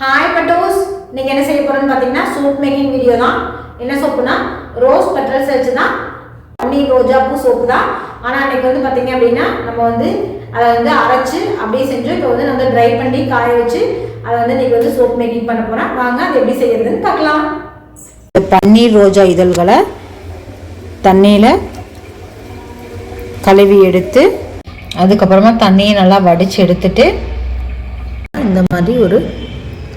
Hi பட்டோஸ் இன்னைக்கு என்ன செய்ய போறோம்னு பார்த்தீங்கன்னா சூப் மேக்கிங் வீடியோ தான். என்ன சோப்புனா ரோஸ் பெட்ரல்ஸ் வச்சு தான். பன்னீர் ரோஜா பூ சோப்பு தான். ஆனால் இன்னைக்கு வந்து பார்த்தீங்க அப்படின்னா நம்ம வந்து அதை வந்து அரைச்சு அப்படியே செஞ்சு இப்போ வந்து நம்ம ட்ரை பண்ணி காய வச்சு அதை வந்து இன்னைக்கு வந்து சோப் மேக்கிங் பண்ண போகிறோம் வாங்க அது எப்படி செய்யறதுன்னு பார்க்கலாம். பன்னீர் ரோஜா இதழ்களை தண்ணியில் கழுவி எடுத்து அதுக்கப்புறமா தண்ணியை நல்லா வடித்து எடுத்துட்டு இந்த மாதிரி ஒரு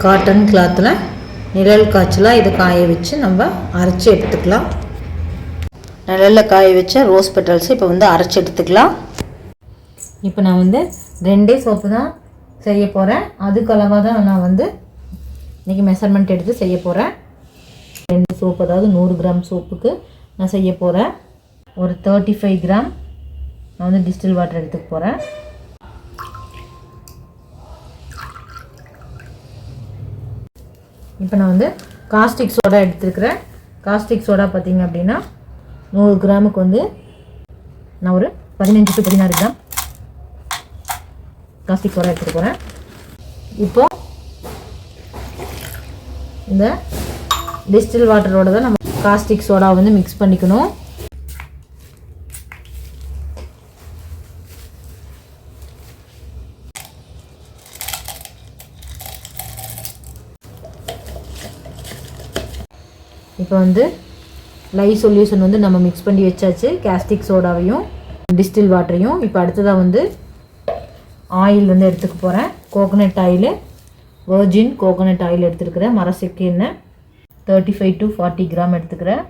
காட்டன் கிளாத்தில் நிழல் காய்ச்சலாக இதை காய வச்சு நம்ம அரைச்சி எடுத்துக்கலாம். நிழலில் காய வச்ச ரோஸ் பெட்டல்ஸ் இப்போ வந்து அரைச்சி எடுத்துக்கலாம். இப்போ நான் வந்து ரெண்டே சோப்பு தான் செய்ய போகிறேன் அதுக்கு அளவாக தான் நான் வந்து இன்றைக்கி மெஷர்மெண்ட் எடுத்து செய்ய போகிறேன் ரெண்டு சோப்பு அதாவது நூறு கிராம் சோப்புக்கு நான் செய்ய போகிறேன் ஒரு தேர்ட்டி ஃபைவ் கிராம் நான் வந்து டிஸ்டில் வாட்டர் எடுத்துக்க போகிறேன் இப்போ நான் வந்து காஸ்டிக் சோடா எடுத்துருக்கிறேன். காஸ்டிக் சோடா பார்த்திங்க அப்படின்னா நூறு கிராமுக்கு வந்து நான் ஒரு பதினஞ்சு டு பதினாறு கிராம் காஸ்டிக் சோடா எடுத்துகிட்டு போகிறேன் இப்போ இந்த டிஸ்டில் வாட்டரோட தான் நம்ம காஸ்டிக் சோடா வந்து மிக்ஸ் பண்ணிக்கணும். இப்போ வந்து லை சொல்யூஷன் வந்து நம்ம மிக்ஸ் பண்ணி வச்சாச்சு கேஸ்டிக் சோடாவையும் டிஸ்டில் வாட்டரையும் இப்போ அடுத்ததாக வந்து ஆயில் வந்து எடுத்துக்க போகிறேன் coconut oil virgin coconut oil எடுத்துருக்கிறேன். மரசெக்கு எண்ணெய் thirty five to forty gram எடுத்துக்கிறேன்.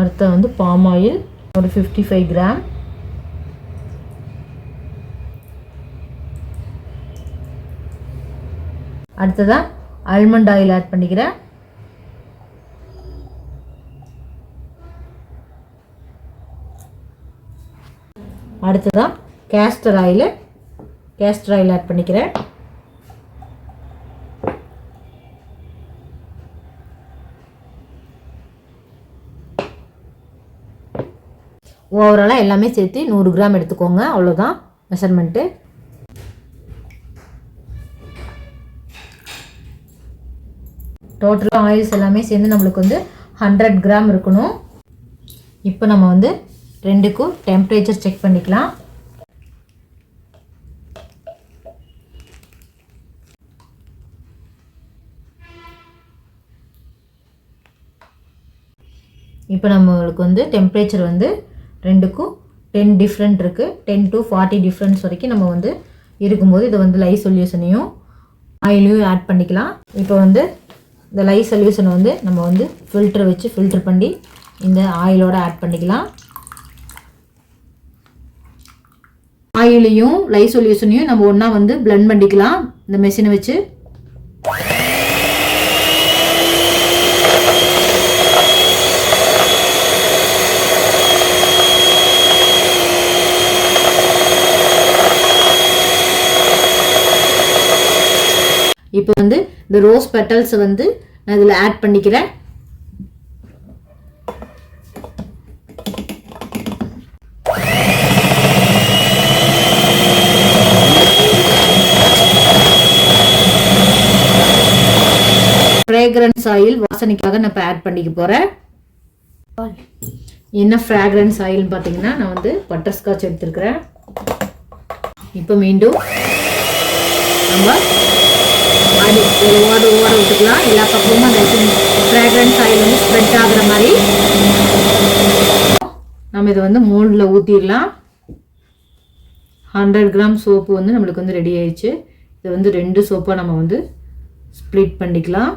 அடுத்த வந்து பாம் ஆயில் ஒரு ஃபிஃப்டி ஃபைவ் கிராம் அடுத்ததாக ஆல்மண்ட் ஆயில் ஆட் பண்ணிக்கிறேன் அடுத்ததாக castor oil castor oil add பண்ணிக்கிறேன் ஓவராலாக எல்லாமே சேர்த்து நூறு கிராம் எடுத்துக்கோங்க. அவ்வளோதான் மெஷர்மெண்ட்டு டோட்டலாக ஆயில்ஸ் எல்லாமே சேர்ந்து நம்மளுக்கு வந்து ஹண்ட்ரட் கிராம் இருக்கணும். இப்போ நம்ம வந்து ரெண்டுக்கும் டெம்பரேச்சர் செக் பண்ணிக்கலாம். இப்போ நம்மளுக்கு வந்து டெம்பரேச்சர் வந்து ரெண்டுக்கும் டென் டிஃப்ரெண்ட் இருக்குது டென் டு ஃபார்ட்டி டிஃப்ரெண்ட்ஸ் வரைக்கும் நம்ம வந்து இருக்கும்போது இதை வந்து லைஃப் சொல்யூஷனையும் ஆயிலையும் ஆட் பண்ணிக்கலாம். இப்போ வந்து இந்த லை சொல்யூஷனை வந்து நம்ம வந்து ஃபில்ட்ரு வச்சு ஃபில்ட்ரு பண்ணி இந்த ஆயிலோட ஆட் பண்ணிக்கலாம். ஆயிலையும் லை சொல்யூஷனையும் நம்ம ஒன்றா வந்து பிளெண்ட் பண்ணிக்கலாம். இந்த மெஷினை வச்சு இப்போ வந்து இந்த ரோஸ் பெட்டல்ஸை வந்து நான் இதில் ஆட் பண்ணிக்கிறேன். ஃப்ரேக்ரன்ஸ் ஆயில் வாசனைக்காக நான் இப்போ ஆட் பண்ணிக்க போகிறேன் என்ன ஃப்ராக்ரன்ஸ் ஆயில்னு பார்த்தீங்கன்னா நான் வந்து பட்டர்ஸ்காட்ச் எடுத்துருக்கிறேன். இப்போ மீண்டும் நம்ம அது ஒரு ஓடு ஓட விட்டுக்கலாம். எல்லா பக்கமும் அந்த ஃப்ராக்ரன்ஸ் ஆயில் வந்து ஸ்ப்ரெட் ஆகுற மாதிரி. நம்ம இதை வந்து மோல்டில் ஊற்றிடலாம் ஹண்ட்ரட் கிராம் சோப்பு வந்து நம்மளுக்கு வந்து ரெடி ஆயிடுச்சு. இதை வந்து ரெண்டு சோப்பாக நம்ம வந்து ஸ்ப்ளிட் பண்ணிக்கலாம்.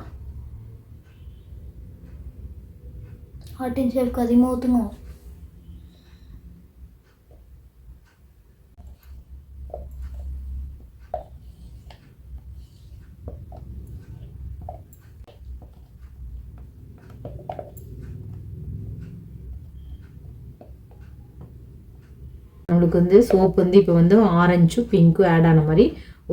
ஹாட் அண்ட் ஷேவ்க்கு அதிகமாக ஊற்றணும் நம்மளுக்கு வந்து சோப்பு வந்து இப்போ வந்து ஆரஞ்சும் பிங்க்கும் ஆட் ஆன மாதிரி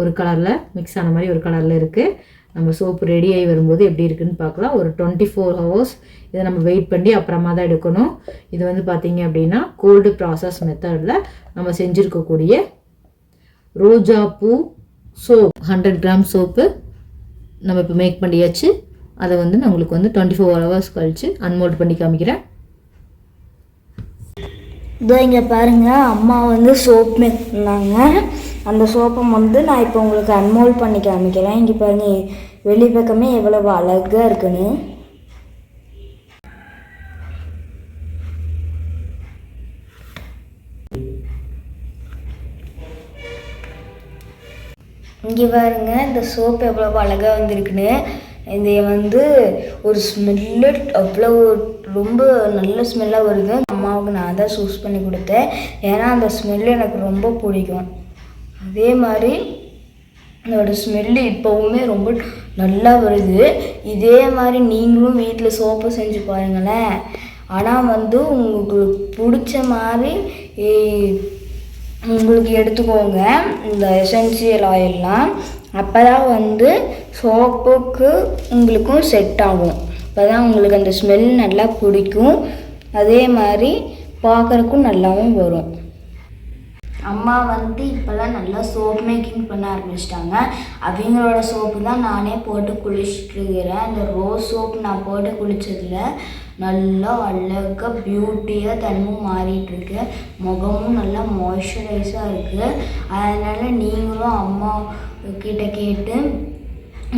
ஒரு கலரில் மிக்ஸ் ஆன மாதிரி ஒரு கலரில் இருக்குது நம்ம சோப்பு ரெடி ஆகி வரும்போது எப்படி இருக்குன்னு பார்க்கலாம். ஒரு டுவெண்ட்டி ஃபோர் ஹவர்ஸ் இதை நம்ம வெயிட் பண்ணி அப்புறமா தான் எடுக்கணும். இது வந்து பார்த்தீங்க அப்படின்னா கோல்டு ப்ராசஸ் மெத்தடில் நம்ம செஞ்சுருக்கக்கூடிய ரோஜா பூ சோப் ஹண்ட்ரட் கிராம் சோப்பு நம்ம இப்போ மேக் பண்ணியாச்சு. அதை வந்து நான் உங்களுக்கு வந்து டுவெண்ட்டி ஃபோர் ஹவர்ஸ் கழித்து அன்மோல்ட் பண்ணி காமிக்கிறேன். இதோ இங்கே பாருங்கள் அம்மா வந்து சோப் மேக் பண்ணாங்க அந்த சோப்பை வந்து நான் இப்போ உங்களுக்கு அன்மோல் பண்ணி காமிக்கிறேன். இங்கே பாருங்கள் வெளி பக்கமே எவ்வளவு அழகாக இருக்குன்னு. இங்கே பாருங்க இந்த சோப் எவ்வளோ அழகாக வந்திருக்குன்னு. இது வந்து ஒரு ஸ்மெல்லு அவ்வளோ ரொம்ப நல்ல ஸ்மெல்லாக வருது. அம்மாவுக்கு நான் தான் சூஸ் பண்ணி கொடுத்தேன். ஏன்னா அந்த ஸ்மெல் எனக்கு ரொம்ப பிடிக்கும். அதே மாதிரி அதோட ஸ்மெல்லு இப்போவுமே ரொம்ப நல்லா வருது. இதே மாதிரி நீங்களும் வீட்டில் சோப்பு செஞ்சு பாருங்களேன். ஆனால் வந்து உங்களுக்கு பிடிச்ச மாதிரி உங்களுக்கு எடுத்துக்கோங்க. இந்த எசென்சியல் ஆயிலெலாம் அப்போ தான் வந்து சோப்புக்கு உங்களுக்கும் செட் ஆகும். அப்போ தான் உங்களுக்கு அந்த ஸ்மெல் நல்லா பிடிக்கும். அதே மாதிரி பார்க்குறக்கும் நல்லாவும் வரும். அம்மா வந்து இப்போல்லாம் நல்லா சோப் மேக்கிங் பண்ண ஆரம்பிச்சிட்டாங்க. அவங்களோட சோப்பு தான் நானே போட்டு குளிச்சுட்டு இந்த அந்த ரோஸ் சோப் நான் போட்டு குளித்ததில் நல்லா அழகாக பியூட்டியாக தன்மும் மாறிட்டுருக்கு. முகமும் நல்லா மாய்ஸ்சரைஸாக இருக்குது அதனால் நீங்களும் அம்மா கிட்ட கேட்டு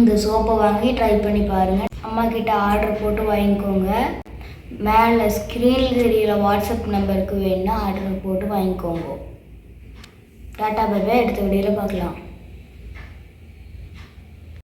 இந்த சோப்பை வாங்கி ட்ரை பண்ணி பாருங்கள் அம்மா கிட்ட ஆர்டர் போட்டு வாங்கிக்கோங்க. மேலே ஸ்க்ரீனில் தெரியல வாட்ஸ்அப் நம்பருக்கு வேணும்னா ஆர்டர் போட்டு வாங்கிக்கோங்க. டாட்டா பை எடுத்த வீடியோவில் பார்க்கலாம்.